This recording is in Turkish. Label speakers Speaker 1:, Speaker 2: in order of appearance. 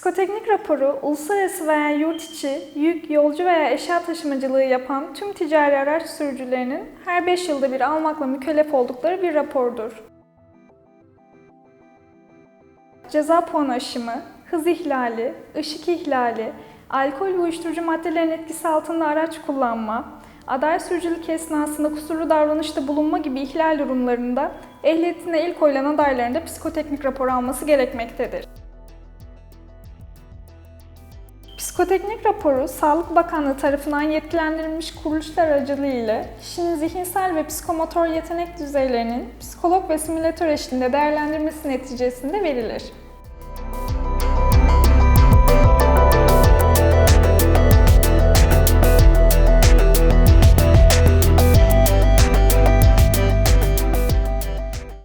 Speaker 1: Psikoteknik raporu, uluslararası veya yurt içi, yük, yolcu veya eşya taşımacılığı yapan tüm ticari araç sürücülerinin her 5 yılda bir almakla mükellef oldukları bir rapordur. Ceza puanı aşımı, hız ihlali, ışık ihlali, alkol ve uyuşturucu maddelerin etkisi altında araç kullanma, aday sürücülük esnasında kusurlu davranışta bulunma gibi ihlal durumlarında ehliyetine ilk koyulan adayların da psikoteknik rapor alması gerekmektedir. Psikoteknik raporu, Sağlık Bakanlığı tarafından yetkilendirilmiş kuruluşlar aracılığıyla kişinin zihinsel ve psikomotor yetenek düzeylerinin psikolog ve simülatör eşliğinde değerlendirmesi neticesinde verilir.